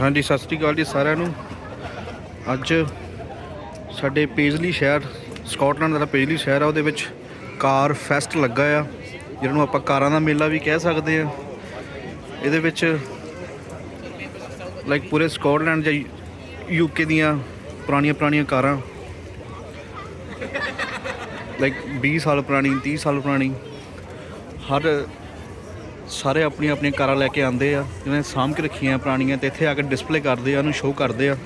ਹਾਂਜੀ, ਸਤਿ ਸ੍ਰੀ ਅਕਾਲ ਜੀ ਸਾਰਿਆਂ ਨੂੰ। ਅੱਜ ਸਾਡੇ ਪੇਜਲੀ ਸ਼ਹਿਰ, ਸਕਾਟਲੈਂਡ ਦਾ ਪੇਜਲੀ ਸ਼ਹਿਰ ਆ, ਉਹਦੇ ਵਿੱਚ ਕਾਰ ਫੈਸਟ ਲੱਗਾ ਆ, ਜਿਹਨੂੰ ਆਪਾਂ ਕਾਰਾਂ ਦਾ ਮੇਲਾ ਵੀ ਕਹਿ ਸਕਦੇ ਆ। ਇਹਦੇ ਵਿੱਚ ਲਾਈਕ ਪੂਰੇ ਸਕਾਟਲੈਂਡ ਜਾਂ ਯੂਕੇ ਦੀਆਂ ਪੁਰਾਣੀਆਂ ਪੁਰਾਣੀਆਂ ਕਾਰਾਂ। ਲਾਈਕ 20 ਸਾਲ ਪੁਰਾਣੀ 30 ਸਾਲ ਪੁਰਾਣੀ। ਹਰ ਸਾਰੇ ਆਪਣੀਆਂ ਆਪਣੀਆਂ ਕਾਰਾਂ ਲੈ ਕੇ ਆਉਂਦੇ ਆ ਜਿਹਨਾਂ ਨੇ ਸਾਂਭ ਕੇ ਰੱਖੀਆਂ ਪੁਰਾਣੀਆਂ ਤੇ ਇੱਥੇ ਆ ਕੇ ਡਿਸਪਲੇ ਕਰਦੇ ਆ, ਉਹਨੂੰ ਸ਼ੋਅ ਕਰਦੇ ਆ।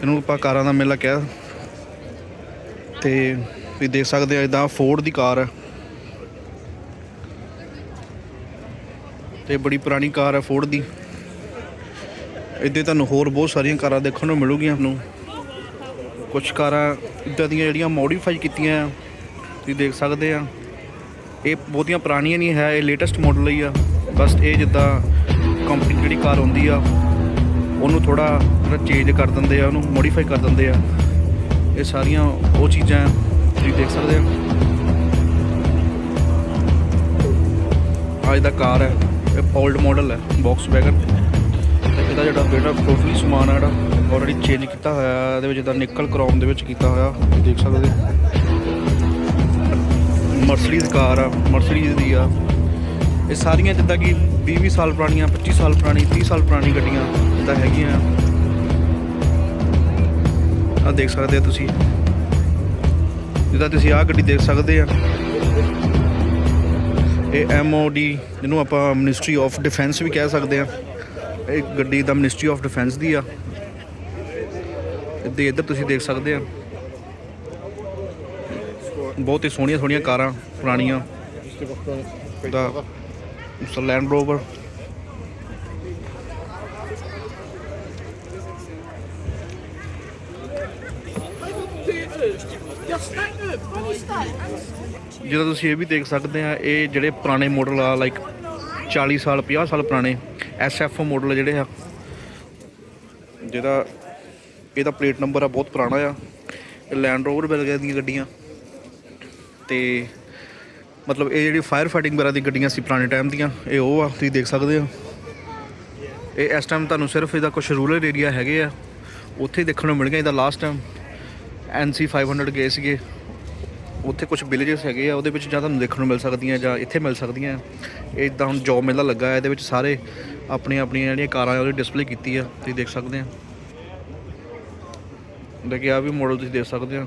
ਇਹਨੂੰ ਆਪਾਂ ਕਾਰਾਂ ਦਾ ਮੇਲਾ ਕਿਹਾ। ਤੇ ਤੁਸੀਂ ਦੇਖ ਸਕਦੇ ਆ ਇਦਾਂ ਫੋਰਡ ਦੀ ਕਾਰ ਹੈ ਤੇ ਬੜੀ ਪੁਰਾਣੀ ਕਾਰ ਹੈ ਫੋਰਡ ਦੀ। ਇੱਥੇ ਤੁਹਾਨੂੰ ਹੋਰ ਬਹੁਤ ਸਾਰੀਆਂ ਕਾਰਾਂ ਦੇਖਣ ਨੂੰ ਮਿਲੂਗੀਆਂ ਤੁਹਾਨੂੰ ਕੁਝ ਕਾਰਾਂ ਇੱਦਾਂ ਦੀਆਂ ਜਿਹੜੀਆਂ ਮੋਡੀਫਾਈ ਕੀਤੀਆਂ ਆ, ਤੁਸੀਂ ਦੇਖ ਸਕਦੇ ਆ। ਇਹ ਬਹੁਤੀਆਂ ਪੁਰਾਣੀਆਂ ਨਹੀਂ ਹੈ ਇਹ ਲੇਟੈਸਟ ਮਾਡਲ ਹੀ ਆ। ਬਸ ਇਹ ਜਿੱਦਾਂ ਕੰਪਨੀ ਜਿਹੜੀ ਕਾਰ ਹੁੰਦੀ ਆ ਉਹਨੂੰ ਥੋੜਾ ਥੋੜਾ ਚੇਂਜ ਕਰ ਦਿੰਦੇ ਆ ਉਹਨੂੰ ਮੋਡੀਫਾਈ ਕਰ ਦਿੰਦੇ ਆ। ਇਹ ਸਾਰੀਆਂ ਉਹ ਚੀਜ਼ਾਂ ਆ, ਤੁਸੀਂ ਦੇਖ ਸਕਦੇ ਆ। ਅੱਜ ਦਾ ਕਾਰ ਹੈ ਇਹ 올ਡ ਮਾਡਲ ਹੈ ਬਾਕਸ ਵੈਗਨ ਇਹਦਾ ਜਿਹੜਾ ਬੇਟਾ ਟੋਟਲੀ ਸਮਾਨ ਹੈ ਜਿਹੜਾ ਆਲਰੇਡੀ ਚੇਂਜ ਕੀਤਾ ਹੋਇਆ ਇਹਦੇ ਵਿੱਚ ਜਿੱਦਾਂ ਨਿਕਲ ਕਰਾਉਣ ਦੇ ਵਿੱਚ ਕੀਤਾ ਹੋਇਆ ਤੁਸੀਂ ਦੇਖ ਸਕਦੇ ਮਰਸੀਡੀਜ਼ ਕਾਰ ਆ, ਮਰਸੀਡੀਜ਼ ਦੀ ਆ। ਇਹ ਸਾਰੀਆਂ ਜਿੱਦਾਂ ਕਿ 20 20 ਸਾਲ ਪੁਰਾਣੀਆਂ 25 ਸਾਲ ਪੁਰਾਣੀ 30 ਸਾਲ ਪੁਰਾਣੀ ਗੱਡੀਆਂ ਜਿੱਦਾਂ ਹੈਗੀਆਂ। ਆ ਦੇਖ ਸਕਦੇ ਆ ਤੁਸੀਂ। ਜਿੱਦਾਂ ਤੁਸੀਂ ਆਹ ਗੱਡੀ ਦੇਖ ਸਕਦੇ ਆ। ਇਹ ਐਮਓਡੀ ਜਿਹਨੂੰ ਆਪਾਂ ਮਿਨਿਸਟਰੀ ਆਫ ਡਿਫੈਂਸ ਵੀ ਕਹਿ ਸਕਦੇ ਆ। ਇਹ ਗੱਡੀ ਦਾ ਮਿਨਿਸਟਰੀ ਆਫ ਡਿਫੈਂਸ ਦੀ ਆ। ਇੱਦੇ ਇੱਧਰ ਤੁਸੀਂ ਦੇਖ ਸਕਦੇ ਆ। ਬਹੁਤ ਹੀ ਸੋਹਣੀਆਂ ਸੋਹਣੀਆਂ ਕਾਰਾਂ ਪੁਰਾਣੀਆਂ। ਦਾ ਲੈਂਡ ਰੋਵਰ ਜਿਹੜਾ ਤੁਸੀਂ ਇਹ ਵੀ ਦੇਖ ਸਕਦੇ ਆ, ਇਹ ਜਿਹੜੇ ਪੁਰਾਣੇ ਮਾਡਲ ਆ ਲਾਈਕ 40 ਸਾਲ 50 ਸਾਲ ਪੁਰਾਣੇ ਐਸਐਫ ਮਾਡਲ ਜਿਹੜੇ ਆ। ਜਿਹਦਾ, ਇਹਦਾ ਪਲੇਟ ਨੰਬਰ ਆ, ਬਹੁਤ ਪੁਰਾਣਾ ਆ। ਇਹ ਲੈਂਡ ਰੋਵਰ ਵਰਗੇ ਦੀਆਂ ਗੱਡੀਆਂ। ਤੇ ਮਤਲਬ ਇਹ ਜਿਹੜੀ ਫਾਇਰ ਫਾਈਟਿੰਗ ਵਗੈਰਾ ਦੀ ਗੱਡੀਆਂ ਸੀ ਪੁਰਾਣੇ ਟਾਈਮ ਦੀਆਂ, ਇਹ ਉਹ ਆ, ਤੁਸੀਂ ਦੇਖ ਸਕਦੇ ਹੋ। ਇਹ ਇਸ ਟਾਈਮ ਤੁਹਾਨੂੰ ਸਿਰਫ ਇਹਦਾ ਕੁਝ ਰੂਰਲ ਏਰੀਆ ਹੈਗੇ ਆ। ਉੱਥੇ ਦੇਖਣ ਨੂੰ ਮਿਲ ਗਿਆ ਇਹਦਾ ਲਾਸਟ ਟਾਈਮ ਐਨਸੀ 500 ਗਏ ਸੀਗੇ। ਉੱਥੇ ਕੁਝ ਵਿਲੇजेस ਹੈਗੇ ਆ, ਉਹਦੇ ਵਿੱਚ ਜਾਂ ਤੁਹਾਨੂੰ ਦੇਖਣ ਨੂੰ ਮਿਲ ਸਕਦੀਆਂ ਜਾਂ ਇੱਥੇ ਮਿਲ ਸਕਦੀਆਂ। ਇਹ ਇਦਾਂ ਹੁਣ ਜੋਬ ਮੇਲਾ ਲੱਗਾ ਹੈ, ਇਹਦੇ ਵਿੱਚ ਸਾਰੇ ਆਪਣੀਆਂ ਆਪਣੀਆਂ ਜਿਹੜੀਆਂ ਕਾਰਾਂ ਉਹਦੀ ਡਿਸਪਲੇ ਕੀਤੀ ਆ, ਤੁਸੀਂ ਦੇਖ ਸਕਦੇ ਆ ਦੇਖਿਆ ਆ ਵੀ ਮਾਡਲ ਤੁਸੀਂ ਦੇਖ ਸਕਦੇ ਆ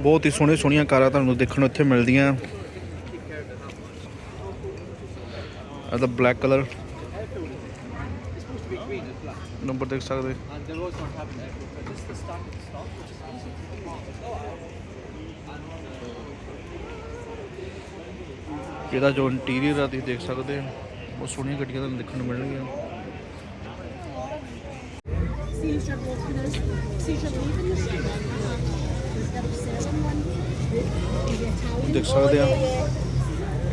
ਬਹੁਤ ਹੀ ਸੋਹਣੇ ਸੋਹਣੀਆਂ ਕਾਰਾਂ ਤੁਹਾਨੂੰ ਦੇਖਣ ਨੂੰ ਇੱਥੇ ਮਿਲਦੀਆਂ। ਆ ਦਾ ਬਲੈਕ ਕਲਰ ਨੰਬਰ ਦੇਖ ਸਕਦੇ। ਇਹਦਾ ਜੋ ਇੰਟੀਰੀਅਰ ਆ ਤੁਸੀਂ ਦੇਖ ਸਕਦੇ ਹੋ। ਬਹੁਤ ਸੋਹਣੀਆਂ ਗੱਡੀਆਂ ਤੁਹਾਨੂੰ ਦੇਖਣ ਨੂੰ ਮਿਲਣਗੀਆਂ। Seizure walkers, seizure leaving the street. ਦੇਖ ਸਕਦੇ ਆ।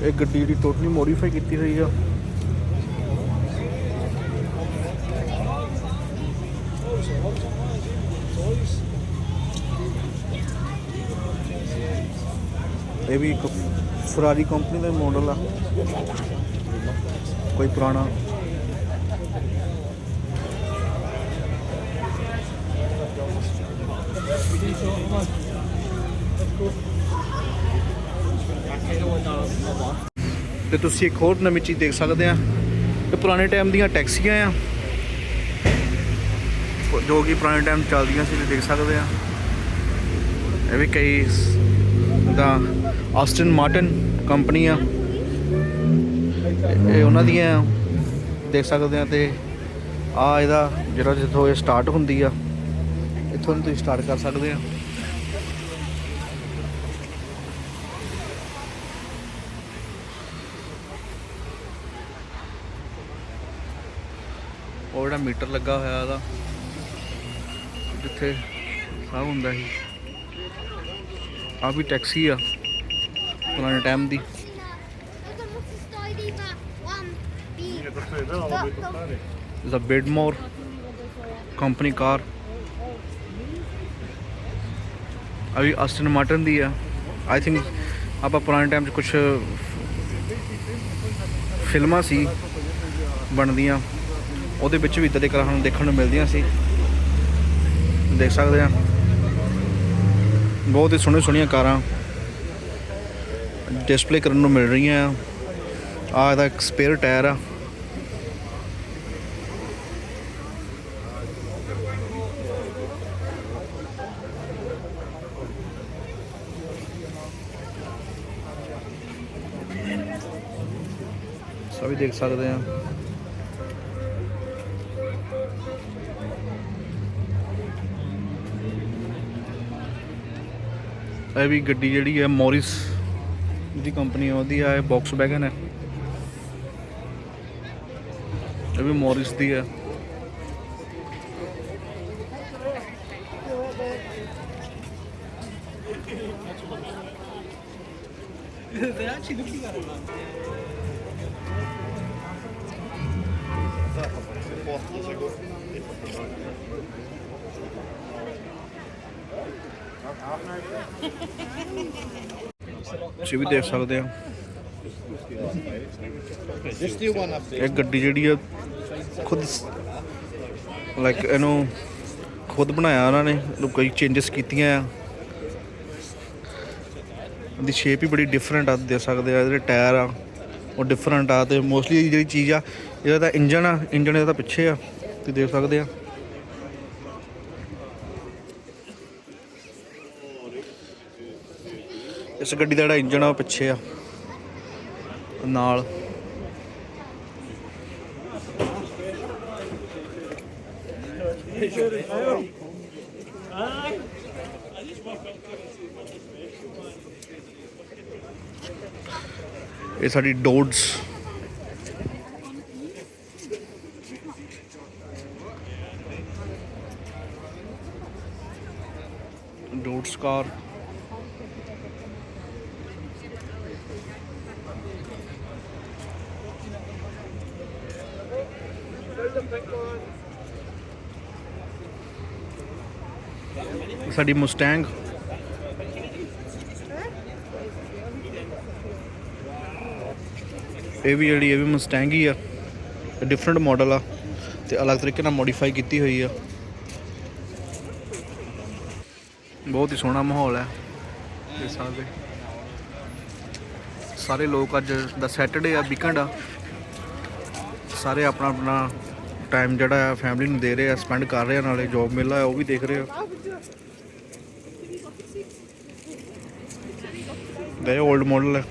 ਇਹ ਗੱਡੀ ਜਿਹੜੀ ਟੋਟਲੀ ਮੋਡੀਫਾਈ ਕੀਤੀ ਹੋਈ ਆ। ਇਹ ਵੀ ਇੱਕ ਫਰਾਰੀ ਕੰਪਨੀ ਦਾ ਮਾਡਲ ਆ। ਕੋਈ ਪੁਰਾਣਾ। ਤੇ ਤੁਸੀਂ ਇੱਕ ਹੋਰ ਨਵੀਂ ਚੀਜ਼ ਦੇਖ ਸਕਦੇ ਆ ਇਹ ਪੁਰਾਣੇ ਟਾਈਮ ਦੀਆਂ ਟੈਕਸੀਆਂ ਆ। ਜੋ ਕਿ ਪੁਰਾਣੇ ਟਾਈਮ ਚੱਲਦੀਆਂ ਸੀ, ਤੁਸੀਂ ਦੇਖ ਸਕਦੇ ਆ। ਇਹ ਵੀ ਕਈ ਦਾ ਆਸਟਨ ਮਾਰਟਨ ਕੰਪਨੀ ਆ ਇਹ ਉਹਨਾਂ ਦੀਆਂ ਦੇਖ ਸਕਦੇ ਆ ਤੇ ਆ ਇਹਦਾ ਜਿਹੜਾ ਜਿੱਥੋਂ ਇਹ ਸਟਾਰਟ ਹੁੰਦੀ ਆ, ਇੱਥੋਂ ਤੁਸੀਂ ਸਟਾਰਟ ਕਰ ਸਕਦੇ ਆ। ਉਹ ਜਿਹੜਾ ਮੀਟਰ ਲੱਗਾ ਹੋਇਆ ਉਹਦਾ, ਜਿੱਥੇ ਸਭ ਹੁੰਦਾ ਸੀ। ਆ ਵੀ ਟੈਕਸੀ ਆ, ਪੁਰਾਣੇ ਟਾਈਮ ਦੀ। Cosa non company car. ਅਭੀ ਅਸਟਨ ਮਾਰਟਨ ਦੀ ਆ। ਆਈ ਥਿੰਕ ਆਪਾਂ ਪੁਰਾਣੇ ਟਾਈਮ 'ਚ ਕੁਝ ਫਿਲਮਾਂ ਸੀ, ਬਣਦੀਆਂ। ਉਹਦੇ ਵਿੱਚ ਵੀ ਇਦਾਂ ਦੇ ਕਾਰਾਂ ਸਾਨੂੰ ਦੇਖਣ ਨੂੰ ਮਿਲਦੀਆਂ ਸੀ। ਦੇਖ ਸਕਦੇ ਆ। ਬਹੁਤ ਹੀ ਸੋਹਣੀਆਂ ਸੋਹਣੀਆਂ ਕਾਰਾਂ ਡਿਸਪਲੇ ਕਰਨ ਨੂੰ ਮਿਲ ਰਹੀਆਂ ਆ। ਆ ਇਹਦਾ ਇੱਕ ਸਪੇਅਰ ਟਾਇਰ ਆ। ਸਭ ਦੇਖ ਸਕਦੇ ਆ। ਇਹ ਵੀ ਗੱਡੀ ਜਿਹੜੀ ਹੈ ਮੋਰਿਸ ਦੀ ਕੰਪਨੀ ਉਹਦੀ ਆ ਇਹ ਬਾਕਸ ਵੈਗਨ ਹੈ। ਇਹ ਵੀ ਮੋਰਿਸ ਦੀ ਹੈ। ਤੁਸੀਂ ਵੀ ਦੇਖ ਸਕਦੇ ਆ ਇਹ ਗੱਡੀ ਜਿਹੜੀ ਆ ਖੁਦ ਲਾਈਕ ਇਹਨੂੰ ਖੁਦ ਬਣਾਇਆ ਉਹਨਾਂ ਨੇ ਇਹਨੂੰ ਕਈ ਚੇਂਜਸ ਕੀਤੀਆਂ ਆ। ਇਹਦੀ ਸ਼ੇਪ ਹੀ ਬੜੀ ਡਿਫਰੈਂਟ ਆ ਦੇ ਸਕਦੇ ਆ ਇਹਦੇ ਟਾਇਰ ਆ ਉਹ ਡਿਫਰੈਂਟ ਆ ਤੇ ਮੋਸਟਲੀ ਜਿਹੜੀ ਚੀਜ਼ ਆ ਇਹਦਾ ਤਾਂ ਇੰਜਨ ਆ ਇੰਜਨ ਇਹਦਾ ਪਿੱਛੇ ਆ ਤੁਸੀਂ ਦੇਖ ਸਕਦੇ ਆ। ਇਸ ਗੱਡੀ ਦਾ ਜਿਹੜਾ ਇੰਜਨ ਆ ਉਹ ਪਿੱਛੇ ਆ। ਨਾਲ। ਇਹ ਸਾਡੀ ਡੋਡਸ। ਡੋਡਸ ਕਾਰ। ਸਾਡੀ ਮੁਸਟੈਂਗ ਇਹ ਵੀ ਜਿਹੜੀ, ਇਹ ਵੀ ਮੁਸਟੈਂਗ ਹੀ ਆ। ਡਿਫਰੈਂਟ ਮਾਡਲ ਆ ਤੇ ਅਲੱਗ ਤਰੀਕੇ ਨਾਲ ਮੋਡੀਫਾਈ ਕੀਤੀ ਹੋਈ ਆ। ਬਹੁਤ ਹੀ ਸੋਹਣਾ ਮਾਹੌਲ ਹੈ ਦੇਖ ਸਕਦੇ ਸਾਰੇ ਲੋਕ ਅੱਜ ਦਾ ਸੈਟਰਡੇ ਆ ਵੀਕਐਂਡ ਆ। ਸਾਰੇ ਆਪਣਾ ਆਪਣਾ ਟਾਈਮ ਜਿਹੜਾ ਆ ਫੈਮਿਲੀ ਨੂੰ ਦੇ ਰਹੇ ਆ ਸਪੈਂਡ ਕਰ ਰਹੇ ਆ ਨਾਲੇ ਜੌਬ ਮਿਲ ਆ ਉਹ ਵੀ ਦੇਖ ਰਹੇ ਆ। ਇਹ 올ਡ ਮਾਡਲ ਹੈ